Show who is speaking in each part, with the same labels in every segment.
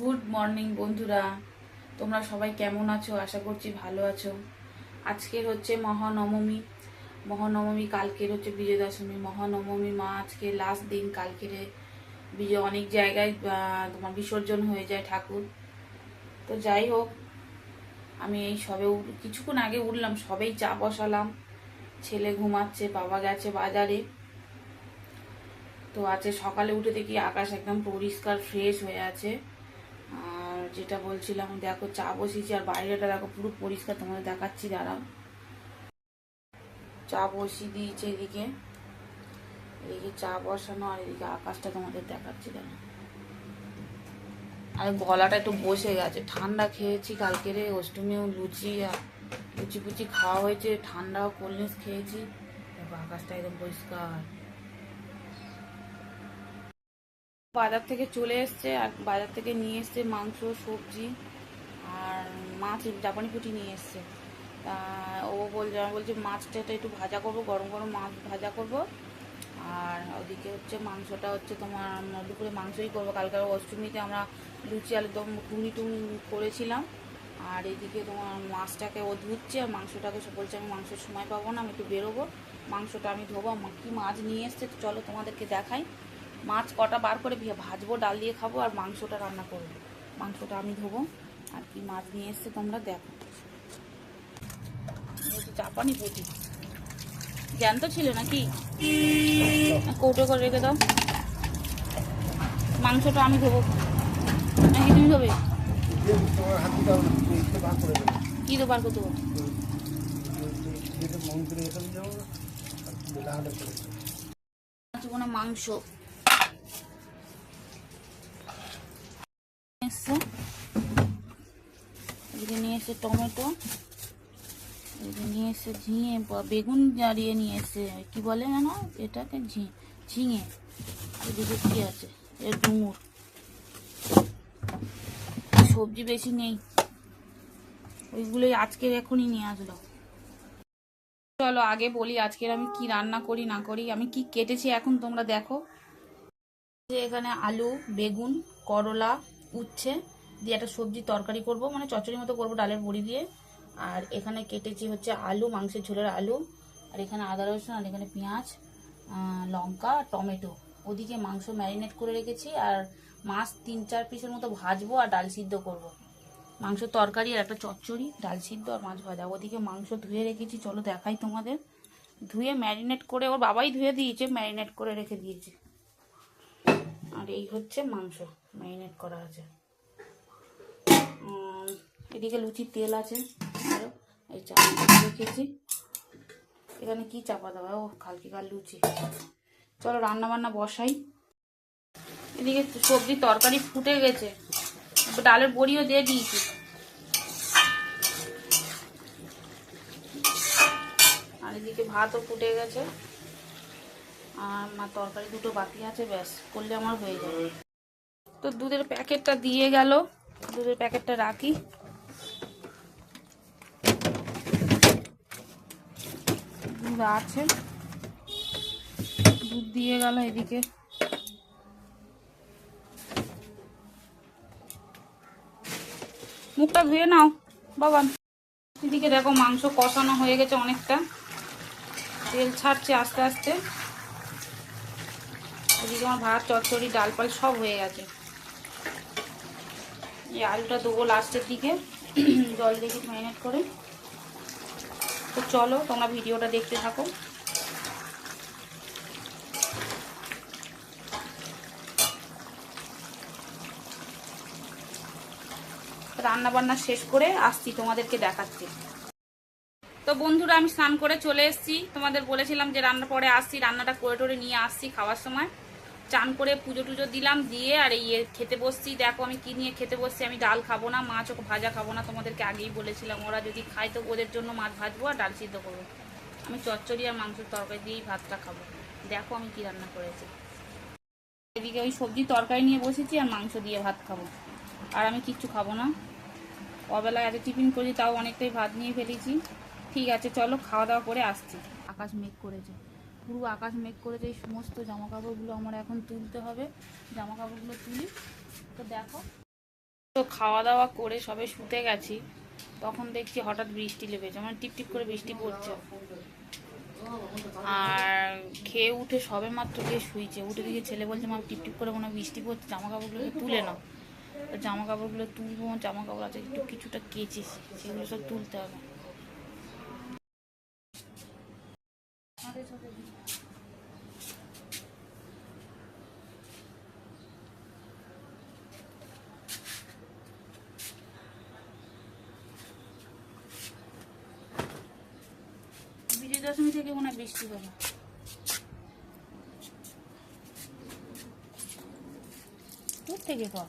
Speaker 1: Good morning বন্ধুরা। তোমরা সবাই কেমন আছো? আশা করছি ভালো আছো। আজকের হচ্ছে মহানবমী। মহানবমী কালকের হচ্ছে বিজয় দশমী মহানবমী মা আজকে লাস্ট দিন। কালকের বিজয় অনেক জায়গায় তোমার বিসর্জন হয়ে যায় ঠাকুর। তো যাই হোক, আমি এই সবে কিছুক্ষণ আগে উঠলাম, সবেই চা বসালাম। ছেলে ঘুমাচ্ছে, বাবা গেছে বাজারে। তো আজকে সকালে উঠে দেখি আকাশ একদম পরিষ্কার ফ্রেশ হয়ে আছে। যেটা বলছিলাম, দেখো চা বসিয়েছি আর বাইরেটা দেখো পুরো পরিষ্কার, তোমাদের দেখাচ্ছি, দাঁড়াও। চা বসিয়ে দিয়েছে এদিকে। এদিকে চা বসানো আর এদিকে আকাশটা তোমাদের দেখাচ্ছি দাঁড়াও আর গলাটা একটু বসে গেছে, ঠান্ডা খেয়েছি কালকেরে অষ্টমীও লুচি আর লুচি ফুচি খাওয়া হয়েছে, ঠান্ডাও কোল্ড খেয়েছি। দেখো আকাশটা একদম পরিষ্কার। বাজার থেকে চলে এসছে, আর বাজার থেকে নিয়ে এসছে মাংস, সবজি আর মাছ, জাপানি পুঁটি নিয়ে এসছে। তা ও বলছে আমি বলছি মাছটা একটু ভাজা করব, গরম গরম মাছ ভাজা করব। আর ওদিকে হচ্ছে মাংসটা হচ্ছে তোমার দুপুরে মাংসই করব, কালকে অষ্টমীতে আমরা লুচি আলুদম টুনি টুনি করেছিলাম। আর এদিকে তোমার মাছটাকে ও ধুচ্ছে, আর মাংসটাকে সে বলছে আমি মাংসের সময় পাবো না, আমি একটু বেরোবো। মাংসটা আমি ধোবো কি মাছ নিয়ে এসছে চলো তোমাদেরকে দেখাই। মাছ কটা বার করে ভাজবো ডাল দিয়ে খাব আর মাংসটা রান্না করব। মাংসটা আমি ধোবো আর কি মাছ নিয়ে এসছে তোমরা দেখো। চাপানি পুঁটি। জ্যান্ত ছিল নাকি? কৌটো করে রেখে দাও। মাংসটা আমি ধোবো। নাকি তুমি ধোবে। কী দো বার করতে হবে? এসছে। এদিকে নিয়ে এসছে টমেটো, এদিকে নিয়ে এসছে ঝিঙে বেগুন জারিয়ে নিয়ে এসছে, কি বলে জানো এটাকে? ঝি, ঝিঙে। এদিকে কি আছে? এ ডুমুর। সবজি বেশি নেই। ওইগুলোই আজকের এখনই নিয়ে আসলো। চলো আগে বলি আজকের আমি কি রান্না করি, না করি, আমি কি কেটেছি এখন তোমরা দেখো। যে এখানে আলু, বেগুন, করলা উচ্ছে, দিয়ে একটা সবজি তরকারি করব মানে চচ্চড়ির মতো করব ডালের বড়ি দিয়ে। আর এখানে কেটেছি হচ্ছে আলু, মাংসের ঝোলের আলু, আর এখানে আদা রসুন, আর এখানে পেঁয়াজ লঙ্কা টমেটো। ওদিকে মাংস ম্যারিনেট করে রেখেছি, আর মাছ তিন চার পিসের মতো ভাজবো আর ডাল সিদ্ধ করব। মাংস তরকারি আর একটা চচ্চড়ি, ডাল সিদ্ধ আর মাছ ভাজা। ওদিকে মাংস ধুয়ে রেখেছি, চলো দেখাই তোমাদের। ধুয়ে ম্যারিনেট করে, ওর বাবাই ধুয়ে দিয়েছে, ম্যারিনেট করে রেখে দিয়েছে। আর এই হচ্ছে মাংস, ম্যারিনেট করা আছে। এদিকে লুচির তেল আছে। আরও এই চাপা রেখেছি। এখানে কি চাপা দেওয়া ও, কালকে কাল লুচি। চলো রান্না বান্না বসাই। এদিকে সবজি তরকারি ফুটে গেছে। ডালের বড়িও দিয়ে দিয়েছি। আর এদিকে ভাতও ফুটে গেছে। আর মা তরকারি দুটো বাকি আছে, ব্যাস, করলে আমার হয়ে যাবে। তো দুধের প্যাকেটটা দিয়ে গেল। দুধের প্যাকেটটা রাখি। দুধ আছে। দুধ দিয়ে গেল এদিকে। মুখটা ধুয়ে নাও, বাবা। এদিকে দেখো মাংস কষানো হয়ে গেছে অনেকটা। তেল ছাড়ছে আস্তে আস্তে। এদিকে আমার ভাত, চচ্চড়ি, ডাল পাল সব হয়ে গেছে। এই আলুটা দেবো লাস্টের দিকে। জল দেখে ম্যারিনেট করে। তো চলো, তোমরা ভিডিওটা দেখতে থাকো। রান্না বান্না শেষ করে আসছি তোমাদেরকে দেখাচ্ছি। তো বন্ধুরা, আমি স্নান করে চলে এসেছি। তোমাদের বলেছিলাম যে রান্না পরে আসছি, রান্নাটা করে টোরে নিয়ে আসছি খাওয়ার সময়। চান করে পুজো টুজো দিলাম, দিয়ে আর এ খেতে বসছি। দেখো আমি কি নিয়ে খেতে বসছি, আমি ডাল খাব না, মাছ ভাজা খাব না, তোমাদেরকে আগেই বলেছিলাম। ওরা যদি খায় তো ওদের জন্য মাছ ভাজবো আর ডাল সিদ্ধ করব। আমি চচ্চড়ি আর মাংসের তরকারি দিয়েই ভাতটা খাব। দেখো আমি কি রান্না করেছি। এদিকে ওই সবজি তরকারি নিয়ে বসেছি আর মাংস দিয়ে ভাত খাব। আর আমি কিচ্ছু খাব না। অবেলায় এত টিফিন করি, তাও অনেকটাই ভাত নিয়ে ফেলেছি। ঠিক আছে, চলো খাওয়া দাওয়া করে আসছি। আকাশ মেঘ করেছে। পুরো আকাশ মেঘ করেছে এই সমস্ত জামা কাপড়গুলো আমার এখন তুলতে হবে। জামা কাপড়গুলো তুলি। তো দেখো। তো খাওয়া দাওয়া করে সবে শুতে গেছি। তখন দেখছি হঠাৎ বৃষ্টি লেগেছে। মানে টিপ টিপ করে বৃষ্টি পড়ছে। আর খেয়ে উঠে সবে মাত্র গিয়ে শুইছে উঠে দিকে ছেলে বলছে, মা, টিপ টিপ করে মনে বৃষ্টি পড়ছে। জামা কাপড়গুলো তুলে নাও। তো জামা কাপড়গুলো তুলবো জামা কাপড় আছে, একটু কিছুটা কেচেছি। সেগুলো সব তুলতে হবে বিজয় দশমী থেকে মনে হয় বৃষ্টি হবে। দূর থেকে কর?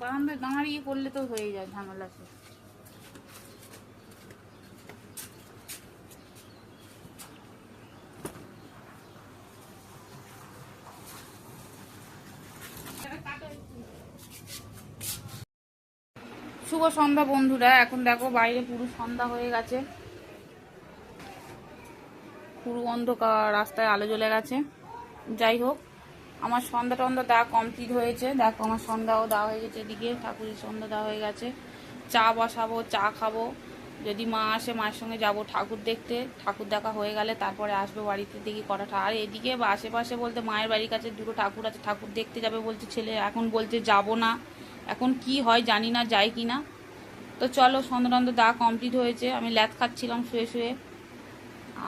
Speaker 1: বারান্দায় দাঁড়িয়ে করলে তো হয়ে যায় ঝামেলা সে শুভ সন্ধ্যা বন্ধুরা এখন দেখো বাইরে পুরো সন্ধ্যা হয়ে গেছে। পুরো অন্ধকার, রাস্তায় আলো জ্বলে গেছে। যাই হোক, আমার সন্ধ্যা টন্ধা দেওয়া কমপ্লিট হয়েছে। দেখো, আমার সন্ধ্যাও দেওয়া হয়ে গেছে এদিকে। ঠাকুরের সন্ধ্যা দেওয়া হয়ে গেছে। চা বসাবো, চা খাব। যদি মা আসে, মায়ের সঙ্গে যাব ঠাকুর দেখতে। ঠাকুর দেখা হয়ে গেলে তারপরে আসবে বাড়িতে দেখি কটাটা আর এদিকে বা আশেপাশে বলতে মায়ের বাড়ির কাছে দুটো ঠাকুর আছে। ঠাকুর দেখতে যাবে বলছে ছেলে। এখন বলছে যাব না। এখন কি হয় জানি না যাই কি না তো চলো সন্ধ্যা টন্ধা দেওয়া কমপ্লিট হয়েছে। আমি ল্যাদ খাচ্ছিলাম শুয়ে শুয়ে।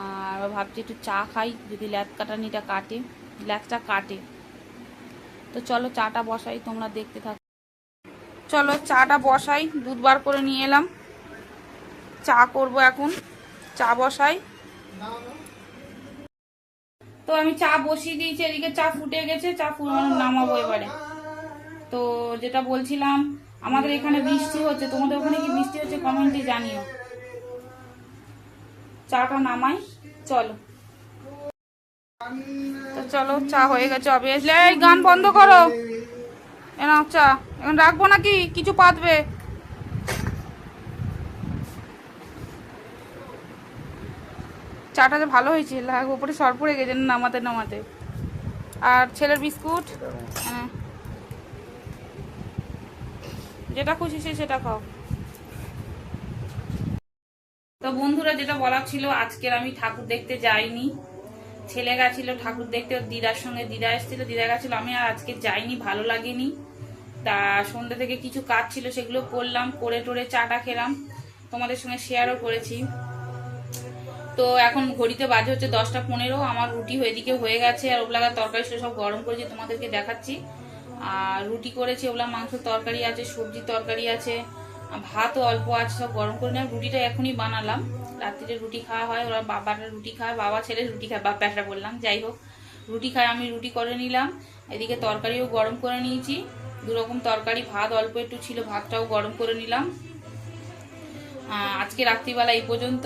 Speaker 1: আর ভাবছি একটু চা খাই, যদি ল্যাদ কাটানিটা কাটে, ল্যাদটা কাটে। তো চলো চাটা বসাই, তোমরা দেখতে থাকো। চলো চাটা বসাই, দুধ বার করে নিয়ে এলাম। চা করব এখন। চা বসাই। তো আমি চা বসিয়ে দিয়েছি, এদিকে চা ফুটে গেছে, চা ফুটানো নামাবো এবারে। তো যেটা বলছিলাম, আমাদের এখানে বৃষ্টি হচ্ছে, তোমাদের ওখানে কি বৃষ্টি হচ্ছে? কমেন্টে জানিও। চাটা নামাই, চলো। তো চলো, চা হয়ে গেছে অবভিয়াসলি এই, গান বন্ধ করো। এ নাও চা। এখন রাখব নাকি? কিছু পাতবে। চাটা যে ভালো হয়েছে উপরে সর পড়ে গেছে, নামাতে নামাতে। আর ছেলের বিস্কুট? হ্যাঁ। যেটা খুশি সে সেটা খাও। তো বন্ধুরা যেটা বলার ছিল, আজকের আমি ঠাকুর দেখতে যাইনি। ছেলে গেছিল ঠাকুর দেখতে দিদার সঙ্গে দিদা এসেছিল, দিদা গেছিল, আমি আর আজকে যাইনি, ভালো লাগেনি। তা সন্ধ্যা থেকে কিছু কাজ ছিল, সেগুলো করলাম, করে টোরে চাটা খেলাম, তোমাদের সঙ্গে শেয়ারও করেছি। তো এখন ঘড়িতে বাজে হচ্ছে দশটা পনেরো, আমার রুটি এদিকে হয়ে গেছে, আর ওগুলা তরকারি ছিল সব গরম করেছি, তোমাদেরকে দেখাচ্ছি। আর রুটি করেছি, ওগুলা মাংসের তরকারি আছে, সবজির তরকারি আছে ভাতও অল্প আছে, সব গরম করে নেওয়া রুটিটা এখনই বানালাম। রাত্রিরে রুটি খাওয়া হয়, ওরা বাবারা রুটি খায়, বাবা ছেলে রুটি খায় বাপ্যাটা বললাম, যাই হোক। রুটি খায়, আমি রুটি করে নিলাম। এদিকে তরকারিও গরম করে নিয়েছি। দুরকম তরকারি, ভাত অল্প একটু ছিল, ভাতটাও গরম করে নিলাম। আজকে রাত্রিবেলা এই পর্যন্ত।